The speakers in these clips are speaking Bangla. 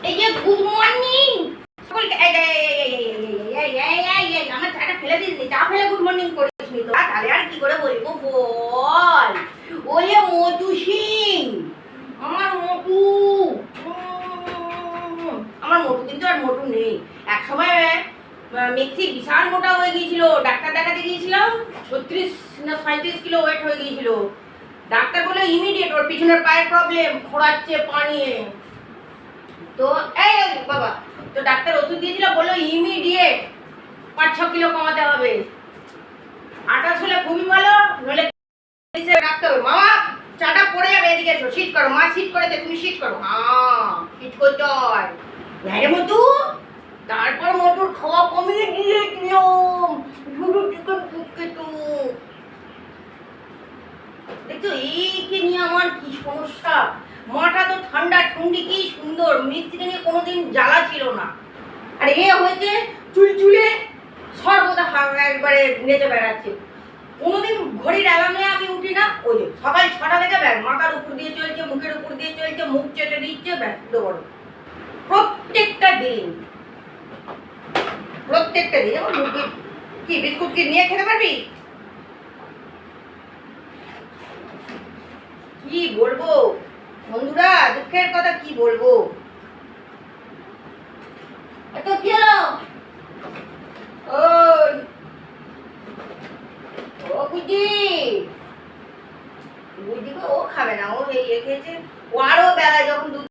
এই যে গুড মর্নিং সকলকে এই এই এই এই এই এই আমার চাটা ফেলে দিস চা ফেলে গুড মর্নিং করিস নি তো তাহলে আর কি করে বলব বল ওলে মধু সিং আমার মোটু আমার মোটু কিন্তু আর মোটু নেই এক সময় মেক্সি বিশাল মোটা হয়ে গিয়েছিল ডাক্তার দেখাতে গিয়েছিলাম ছত্রিশ না সাঁত্রিশ কিলো ওয়েট হয়ে গিয়েছিল ডাক্তার বলে ইমিডিয়েট ওর পিছনের পায়ের প্রবলেম খোঁড়াচ্ছে পানি তো এই এই বাবা, তো ডাক্তার ওষুধ দিয়েছিল, বলল ইমিডিয়েট পাঁচ ছ কিলো কমাতে হবে। আঠাশ হলে খুবই ভালো নলে রাখতে মামা, চাটা পড়ে যাবে এদিকে এসো, শীত করো। মা শীত করেছে, তুমি শীত করো। হ্যাঁ শীত করতে হয়। হ্যাঁ তারপর মটর খাওয়া কমিয়ে দিয়েছিলাম শুধু চিকেন তো। দেখছ এইকে নিয়ে আমার কি সমস্যা? মাটা তো কি সুন্দর? মিক্সিকে নিয়ে কোনোদিন জ্বালা ছিল না। আর এ হয়েছে চুলচুলে সর্বদা একবারে নেচে বেড়াচ্ছে। কোনোদিন ঘড়ির অ্যালার্মে আমি উঠি না, ওই যে সকাল ছটা থেকে ব্যাগ মাথার উপর দিয়ে চলছে, মুখের উপর দিয়ে চলছে, মুখ চেটে দিচ্ছে ব্যাগ বড় প্রত্যেকটা দিন প্রত্যেকটা দিন মুরগি কি, বিস্কুট কি নিয়ে খেতে পারবি? কি বলব? বন্ধুরা, দুঃখের কথা কি বলব? এত কি হলো? ও বুঝি। বুঝি ও খাবে না, ও এই খেয়েছে। ও আরও যখন দুধ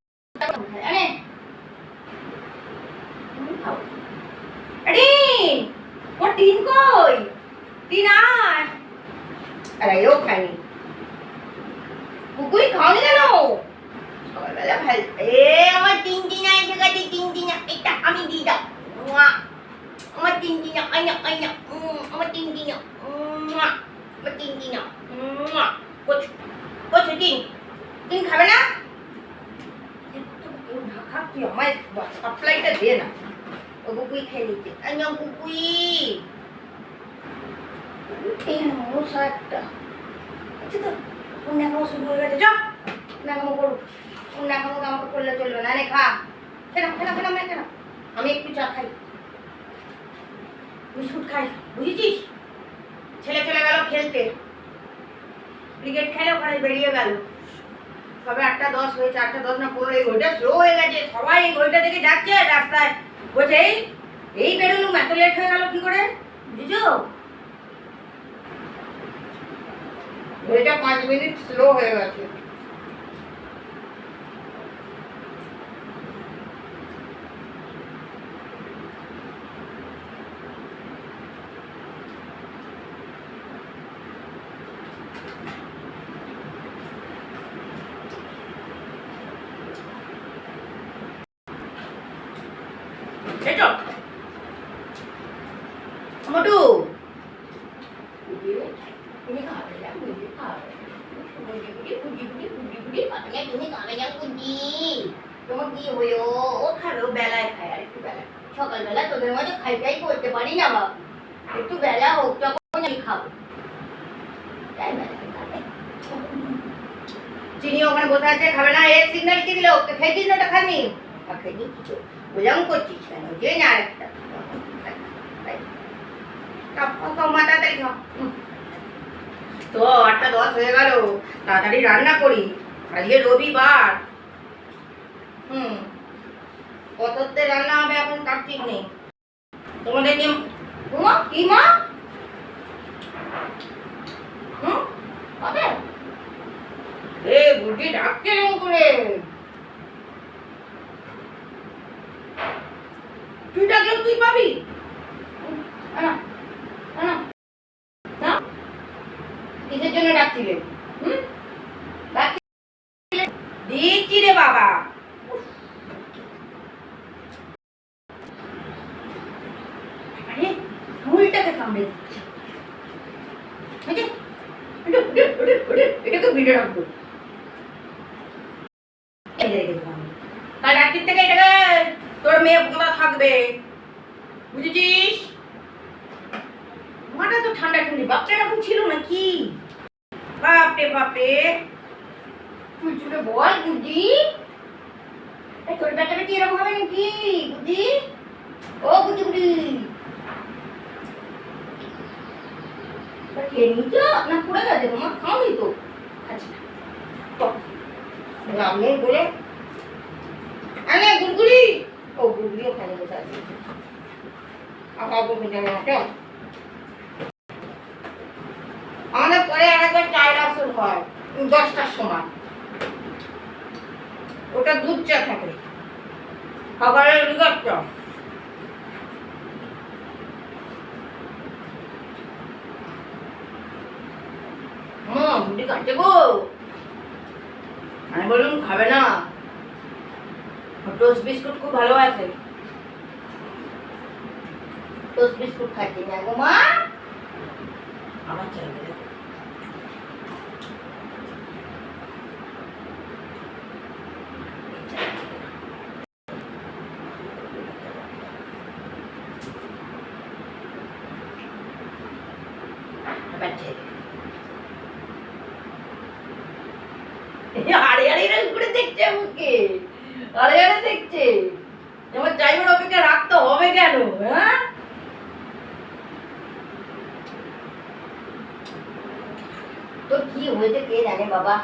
কুকুই? ভালো এ আমার তিন দিনা এসে গেছে তিন দিনা এটা আমি দিয়ে দাও। আমার তিন দিনা আইনা। আইনা আমার তিন দিনা। আমার তিন দিনা। কচু কচু তিন। তিন খাবে না? খাক, তুই আমায় সাপ্লাইটা দে না। ও কুকুই খেয়ে নিচ্ছে। আইনা কুকুই। এই মশা একটা আচ্ছা তো ন্যাকামো শুরু হয়ে গেছে চ। ন্যাকামো করুক ন্যাকামো কামড় করলে চলবে না রে খা। খেলাম খেলাম খেলাম না খেলাম আমি একটু চা খাই। বিস্কুট খাই বুঝেছিস? ছেলে চলে গেল খেলতে। ক্রিকেট খেলে ওখানে বেরিয়ে গেল। সবে আটটা দশ, হয়েছে আটটা দশ না পনেরো, এই ঘড়িটা স্লো হয়ে গেছে। সবাই এই ঘড়িটা দেখে যাচ্ছে রাস্তায়। বলছে, এই এই বেরোলুম, এত লেট হয়ে গেল কি করে? বুঝেছ? ঘড়িটা পাঁচ মিনিট স্লো হয়ে গেছে সেটো মোটু তুমি খাবে না তুমি খাবে বুঝি বুঝি বুঝি বুঝি বুঝি বুঝি খাবে না তুমি খাবে না বুঝি তোমার কি হলো ও খাবে ও বেলায় খায় আর একটু বেলায়। সকালবেলা তোদের মতো খাইটাই করতে পারি না বাবা। একটু বেলা হোক তখন আমি খাব। তাই চিনি ওখানে বসে আছে খাবে না এর সিগন্যাল কি দিল? ওকে খেয়ে না ওটা খাবি খাইনি কিছু তো আটটা দশ হয়ে গেল, তাড়াতাড়ি রান্না করি। আজকে রবিবার। হুম। কততে রান্না হবে এখন তার ঠিক নেই। তোমাদের কি উমা কি মা? হুম, হবে? এ বুঝি ডাকছে করে? কিসের জন্য ডাকছিলে? হুম? দিচ্ছি রে বাবা। রাত্রির থেকে তোর মেয়ে বোঁদা থাকবে। বুঝেছিস? তো ঠান্ডা ঠান্ডি বাপটা এরকম ছিল নাকি? বাপরে বাপরে। চুল চুলে বল এই তোর বেচাবেচি এরকম হবে নাকি, বুদ্ধি? ও, বুদ্ধি বুদ্ধি। খেয়ে নিচ্ছ না, পড়ে গেছে, তোমার খাওনি তো। আচ্ছা। রামন বলে আরে গুড়গুড়ি। ও, গুড়গুড়ি ওখানে বসে আছে। আবার গুড়গুড়ি না আমাদের পরে আরেকবার চায়ের আসর হয়, দশটার সময়। ওটা দুধ চা থাকে। খাবারের হুম বুদ্ধি খাচ্ছে গো। আমি বললাম, খাবে না। টোস্ট বিস্কুট খুব ভালোবাসে টোস্ট বিস্কুট না গো মা। আমার চাইবে করে দেখছে দেখছে। আমার অপেক্ষা রাখতে হবে কেন হ্যাঁ? তোর কি হয়েছে কে জানে বাবা?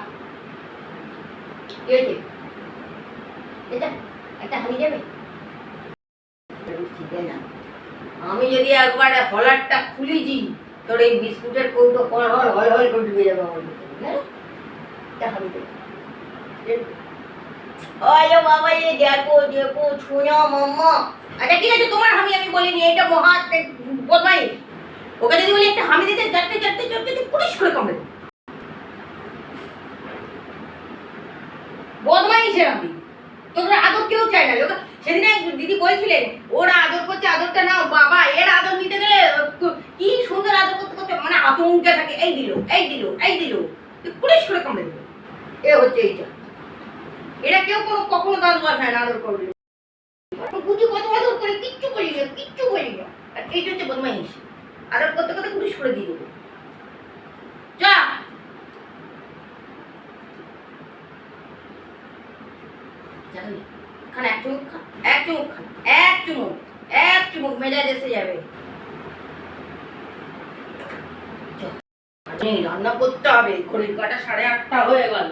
না আমি যদি একবার হলারটা খুলেছি তোর এই বিস্কুটের কৌটো করে যাবে আমার হ্যাঁ? আরে বাবা দেখো দেখো, ছুঁয়া, মাম্মা। আচ্ছা ঠিক আছে, তোমার হামি আমি বলিনি এটা মহা বদমাই ওকে যদি বলি, একটা হামি দিতে, চারটে পুলিশ করে বদমাই সে আমি তোমরা আদর কেউ চায় না। সেদিন দিদি বলছিলেন, ওরা আদর করছে, আদরটা নাও বাবা এর আদর নিতে গেলে কি সুন্দর আদর করতে করতে মানে আতঙ্কে থাকে এই দিল এই দিল এই দিল। পুলিশ করে কামড়ে দেবো। এ হচ্ছে এইটা। এটা কেউ কোনো কখনো দাঁত বসায় না আদর করবে। গুটি কত আদর করে কিচ্ছু করি না কিচ্ছু করি না আর এইটা হচ্ছে বদমাইশ। আদর করতে করতে পুলিশ করে দিয়ে দেবো। যা। এক চুমুক খান এক চুমুক খান এক চুমুক এক চুমুক, মেজাজ এসে যাবে। রান্না করতে হবে। ঘড়ির কাটা সাড়ে আটটা হয়ে গেল।